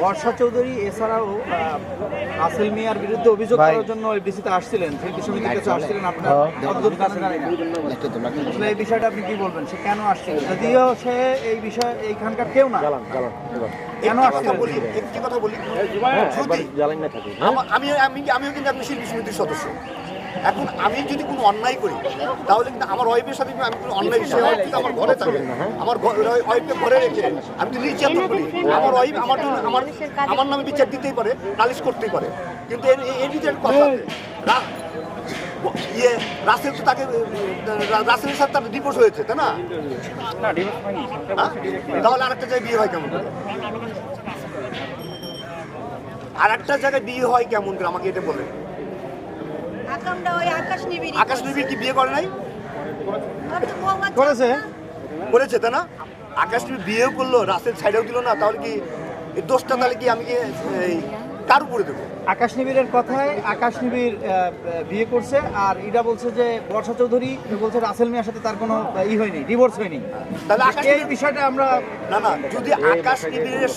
বর্ষা চৌধুরী এছাড়াও আসেল মিয়ার বিরুদ্ধে অভিযোগ করার জন্য এফডিসিতে আসছিলেন। শিল্পী সমিতির কাছে আসছিলেন আপনার হ্যাঁ। আসলে এই বিষয়টা আপনি কি বলবেন? সে কেন আসছিল? যদিও সে এই বিষয়ে এইখানকার কেউ না। কেন একটি কথা আসছিলেন বলি একটি কথা বলি। যদি আমি আমি আমিও কিন্তু একজন শিল্পী সমিতির সদস্য। এখন আমি যদি কোনো অন্যায় করি তাহলে কিন্তু আমার ওয়াইফের সাথে আমি কোনো অন্যায় সে ওয়াইফ কিন্তু আমার ঘরে থাকে। আমার ওয়াইফকে ঘরে রেখে আমি তো নির্যাতন করি। আমার ওয়াইফ আমার জন্য আমার আমার নামে বিচার দিতেই পারে নালিশ করতেই পারে। কিন্তু এর এর ভিতরে কথা ইয়ে রাসেল তো তাকে রাসেলের সাথে তার ডিভোর্স হয়েছে তাই না? হ্যাঁ? তাহলে আরেকটা জায়গায় বিয়ে হয় কেমন করে? আর একটা জায়গায় বিয়ে হয় কেমন করে? আমাকে এটা বলে আকামটা ওই আকাশ নিবিড়ি আকাশ নবীর কি বিয়ে করে নাই? তো করেছে? করেছে তাই না? আকাশ নবী বিয়েও করল রাস্তার সাইডেও দিল না তাহলে কি এই দোষটা তাহলে কি আমি কি কার উপরে দেবো। আকাশ নিবিড়ের কথায় আকাশ নিবিড় বিয়ে করছে আর ইডা বলছে যে বর্ষা চৌধুরী বলছে রাসেল মিয়ার সাথে তার কোনো ই হয়নি ডিভোর্স হয়নি। তাহলে আকাশ এই বিষয়টা আমরা না না যদি আকাশ নিবিড়ের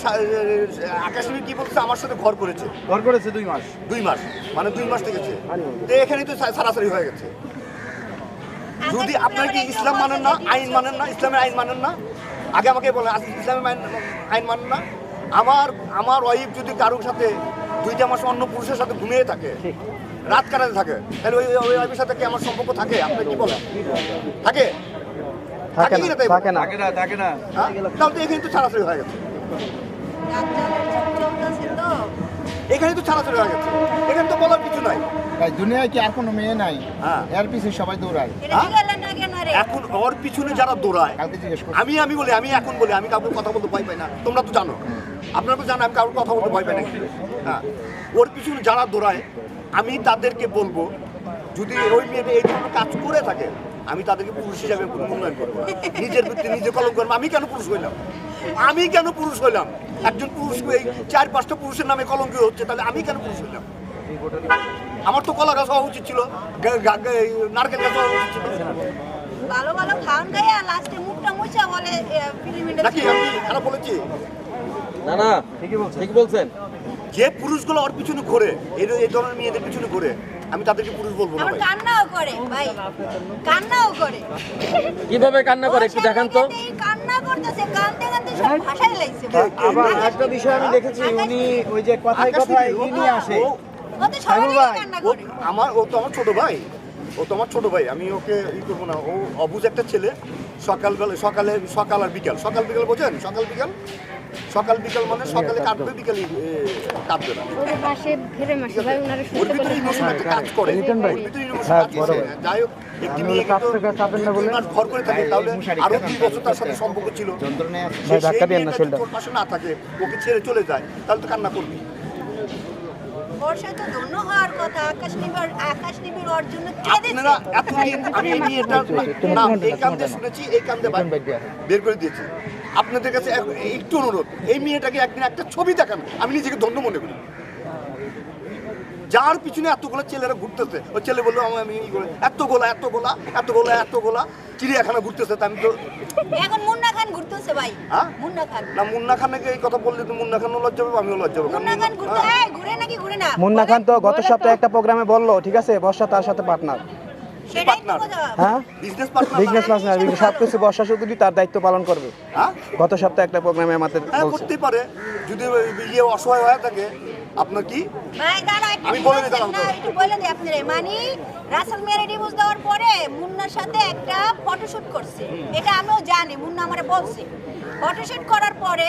আকাশ নিবিড় কি বলছে? আমার সাথে ঘর করেছে। ঘর করেছে দুই মাস। দুই মাস মানে দুই মাস থেকেছে তো এখানেই তো সারাসারি হয়ে গেছে। যদি আপনার কি ইসলাম মানেন না আইন মানেন না ইসলামের আইন মানেন না আগে আমাকে বলেন ইসলামের আইন আইন মানেন না। আমার আমার ওয়াইফ যদি কারোর সাথে দুইটা মাস অন্য পুরুষের সাথে ঘুমিয়ে থাকে রাত কাটাতে থাকে তাহলে ওই ওই ওয়াইফের সাথে কি আমার সম্পর্ক থাকে? আপনি কি বলেন? থাকে? থাকে না থাকে না। থাকে না হ্যাঁ? তাহলে তো এখানে তো ছাড়াছাড়ি হয়ে গেছে। এখানে তো ছাড়াছাড়ি হয়ে গেছে। এখানে তো বলার কিছু নাই। ভাই দুনিয়ায় কি আর কোনো মেয়ে নাই? হ্যাঁ। এর পিছে সবাই দৌড়ায়। হ্যাঁ? এখন ওর পিছনে যারা দৌড়ায় আমি আমি বলি আমি এখন বলি আমি কাউকে কথা বলতে ভয় পাই না। তোমরা তো জানো। আপনারা তো জানো আমি কাউকে কথা বলতে ভয় পাই না। হ্যাঁ ওর পিছনে যারা দৌড়ায় আমি তাদেরকে বলব যদি ওই মেয়েটা এই ধরনের কাজ করে থাকে আমি তাদেরকে পুরুষ হিসাবে কোনো মূল্যায়ন করব নিজের ব্যক্তি নিজে কলম করব। আমি কেন পুরুষ হইলাম? আমি কেন পুরুষ হইলাম? একজন পুরুষ এই চার পাঁচটা পুরুষের নামে কলঙ্ক হচ্ছে তাহলে আমি কেন পুরুষ হইলাম? আমার তো কলা গাছ হওয়া উচিত ছিল। নারকেল গাছ হওয়া উচিত ছিল। ভালো ভালো খাওয়ান গাইয়া লাস্টে মুখটা মুছা বলে ফিল্ম নাকি? আমি খারাপ বলেছি? না না ঠিকই বলছেন ঠিক বলছেন। যে পুরুষগুলো ওর পিছনে ঘোরে এই এই ধরনের মেয়েদের পিছনে ঘোরে আমি তাদেরকে পুরুষ বলব না ভাই। কান্নাও করে ভাই। কান্নাও করে। কীভাবে কান্না করে একটু দেখান তো। কান্না করতেছে কান্দতে কান্দতে সব ভাষায় লাগছে আবার একটা বিষয় আমি দেখেছি উনি ওই যে কথায় নিবিড়, আসে। কান্না আমার ও তো আমার ছোট ভাই। ও তো আমার ছোট ভাই আমি ওকে ই করব না। ও অবুজ একটা ছেলে। সকালবেলা সকালে সকাল আর বিকাল। সকাল বিকাল বোঝেন? সকাল বিকাল? সকাল বিকাল মানে সকালে কাটবে বিকালে কাটবে না। ওদের পাশে ফেরে মাসে ভাই ওনারা ওর ইমোশন একটা কাজ করে। ওর ভিতরে ইমোশন কাজ করে। যাই হোক একটি মেয়ে ওর কাছ না বলে। ঘর করে থাকে। তাহলে আরও দুই বছর তার সাথে সম্পর্ক ছিল। যন্ত্রণায় ভাই, ধাক্কা সেই না মেয়েটা শরীরটা। পাশে না থাকে ওকে ছেড়ে চলে যায় তাহলে তো কান্না করবি। বর্ষা তো ধন্য হওয়ার কথা আকাশ নিবিড় আকাশ নিবিড় ওর জন্য কেঁদেছে আমি এই মেয়েটার এই কান্দে শুনেছি এই বের করে দিয়েছি। আপনাদের কাছে একটু অনুরোধ এই মেয়েটাকে একদিন একটা ছবি দেখান আমি নিজেকে ধন্য মনে করি। যার পিছনে এতগুলো ছেলেরা ঘুরতেছে ওই ছেলে বলল আমি আমি এত গোলা এত গোলা এত গোলা এত গোলা চিড়িয়াখানা ঘুরতেছে তা আমি তো এখন মুন্না খান ঘুরতেছে ভাই হ্যাঁ? মুন্না খান। না মুন্না খানকে এই কথা বললে তো মুন্না খানও লজ্জা পাবো আমিও লজ্জা পাবো। মুন্না খান ঘুরতে হ্যাঁ। এই, ঘুরে নাকি ঘুরে না। মুন্না খান তো গত সপ্তাহে একটা প্রোগ্রামে বলল ঠিক আছে বর্ষা তার সাথে পার্টনার হ্যাঁ? বিজনেস পার্টনার বিজনেস পার্টনার সব কিছু বর্ষা চৌধুরী তার দায়িত্ব পালন করবে। হ্যাঁ? গত সপ্তাহে একটা প্রোগ্রামে আমাদের হ্যাঁ পারে। যদি ইয়ে অসহায় হয়ে থাকে আপনার কি? আমি বলে দিই, বলছেন দাঁড়াও না, তো। একটু বলে দিই আপনারা। মানে রাসেল ডিভোর্স দেওয়ার পরে মুন্নার সাথে একটা ফটোশুট করছে। এটা আমিও জানি মুন্না আমারে বলছে। ফটোশুট করার পরে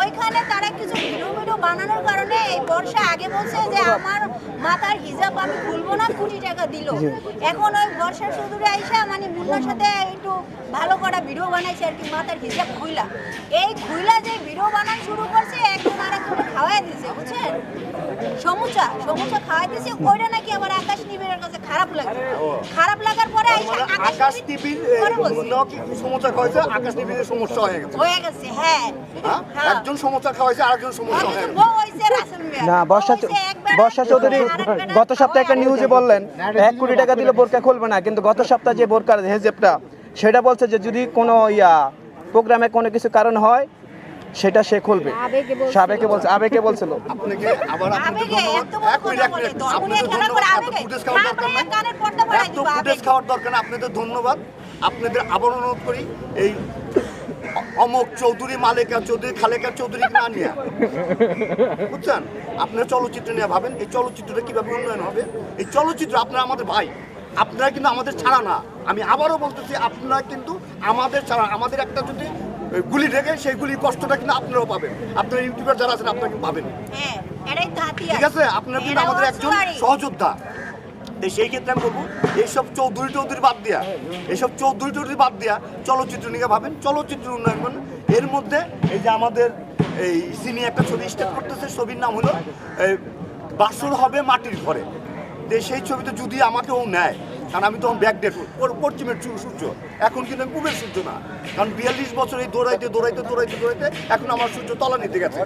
ওইখানে তারা কিছু ভিডিও ভিডিও বানানোর কারণে এই বর্ষা আগে বলছে যে আমার মাথার হিজাব আমি খুলবো না কোটি টাকা দিল। এখন ওই বর্ষা সুদূরে আইসা মানে মুন্নার সাথে একটু ভালো করা ভিডিও বানাইছে আর কি, মাথার হিসেবে খুইলা। এই খুইলা যে ভিডিও বানান শুরু করছে একজন আর একজন খাওয়াই দিছে বুঝছেন সমুচা সমুচা ওইটা নাকি আবার আকাশ নিবিড়ের কাছে খারাপ লাগে। খারাপ লাগার পরে মানে আকাশ নিবিড় করে খাওয়াইছে আকাশ টিভির সমস্যা হয়ে গেছে। হয়ে গেছে হ্যাঁ। হ্যাঁ? হ্যাঁ। একজন সমস্যা খাওয়াইছে আরেকজন সমস্যা হয়ে গেছে। না বর্ষা বর্ষা চৌধুরী গত সপ্তাহে একটা নিউজে বললেন এক কোটি টাকা দিলে বোরকা খুলবে না কিন্তু গত সপ্তাহে যে বোরকার হেজেপটা সেটা বলছে যে যদি কোনো ইয়া প্রোগ্রামে কোনো কিছু কারণ হয় সেটা সে খুলবে। সাবেকে বলছে আবেগে বলছিল। নিয়ে আপনাদের ধন্যবাদ। আপনাদের ধন্যবাদ। আপনাদের আবার অনুরোধ করি এই অমক চৌধুরী মালেকা চৌধুরী খালেকা চৌধুরী না নিয়ে। বুঝছেন? আপনারা চলচ্চিত্র নিয়ে ভাবেন এই চলচ্চিত্রটা কীভাবে উন্নয়ন হবে? এই চলচ্চিত্র আপনারা আমাদের ভাই। আপনারা কিন্তু আমাদের ছাড়া না। আমি আবারও বলতেছি আপনারা কিন্তু আমাদের ছাড়া আমাদের একটা যদি গুলি ঢেকে সেই গুলির কষ্টটা কিন্তু আপনারাও পাবেন। আপনার ইউটিউবার যারা আছেন আপনারা কিন্তু পাবেন। হ্যাঁ ঠিক আছে? আপনার কিন্তু আমাদের একজন সহযোদ্ধা। সেই ক্ষেত্রে আমি বলব এইসব চৌধুরী চৌধুরী বাদ দিয়া এইসব চৌধুরী চৌধুরী বাদ দিয়া চলচ্চিত্র নিয়ে ভাবেন চলচ্চিত্র উন্নয়ন করেন। এর মধ্যে এই যে আমাদের এই সিনি একটা ছবি স্টার্ট করতেছে ছবির নাম হলো বাসর হবে মাটির ঘরে। সেই ছবিতে যদি আমাকেও নেয় কারণ আমি তখন ব্যাক ডেট পশ্চিমের সূর্য। এখন কিন্তু আমি পূবের সূর্য না। কারণ বিয়াল্লিশ বছর এই দৌড়াইতে দৌড়াইতে দৌড়াইতে দৌড়াইতে এখন আমার সূর্য তলা নিতে গেছে।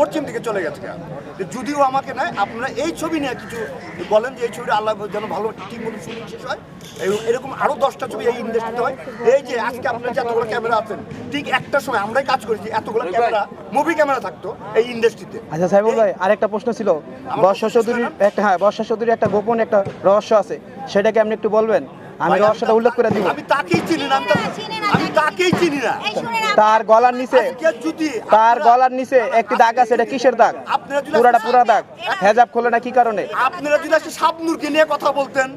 পশ্চিম দিকে চলে গেছে। যদিও আমাকে নেয় আপনারা এই ছবি নিয়ে কিছু বলেন যে এই ছবিটা আল্লাহ যেন ভালো ঠিক মতো শুটিং শেষ হয়। এরকম আরও দশটা ছবি এই ইন্ডাস্ট্রিতে হয়। এই যে আজকে আপনার যে এতগুলো ক্যামেরা আছেন, ঠিক একটা সময় আমরাই কাজ করেছি এতগুলো ক্যামেরা মুভি ক্যামেরা থাকতো এই ইন্ডাস্ট্রিতে আচ্ছা সাহেবুল ভাই আরেকটা প্রশ্ন ছিল। বর্ষা চৌধুরীর একটা হ্যাঁ বর্ষা চৌধুরীর একটা গোপন একটা রহস্য আছে। সেটাকে আপনি একটু বলবেন? আমি রহস্যটা উল্লেখ করে দিব। আমি তাকেই চিনি না আমি তাকেই চিনি না। তার গলার নিচে তার আপনারা- গলার নিচে একটি দাগ আছে এটা কিসের দাগ? পুরাটা পুরা দাগ। হেজাব খোলে না কি কারণে? আপনারা যদি আজকে শাবনুরকে নিয়ে কথা বলতেন।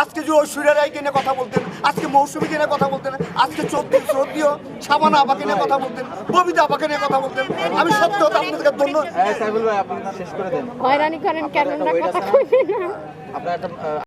আজকে যে ঐশ্বরিয়া রায়কে নিয়ে কথা বলতেন আজকে মৌসুমীকে নিয়ে কথা বলতেন আজকে চৌধুরী শ্রদ্ধীয় সাবানা আপাকে নিয়ে কথা বলতেন ববিতা আপাকে নিয়ে কথা বলতেন। আমি সত্য আপনাদেরকে ধন্যবাদ সাইবুল ভাই আপনি শেষ করে দেন। হয়রানি করেন কেন কথা আপনার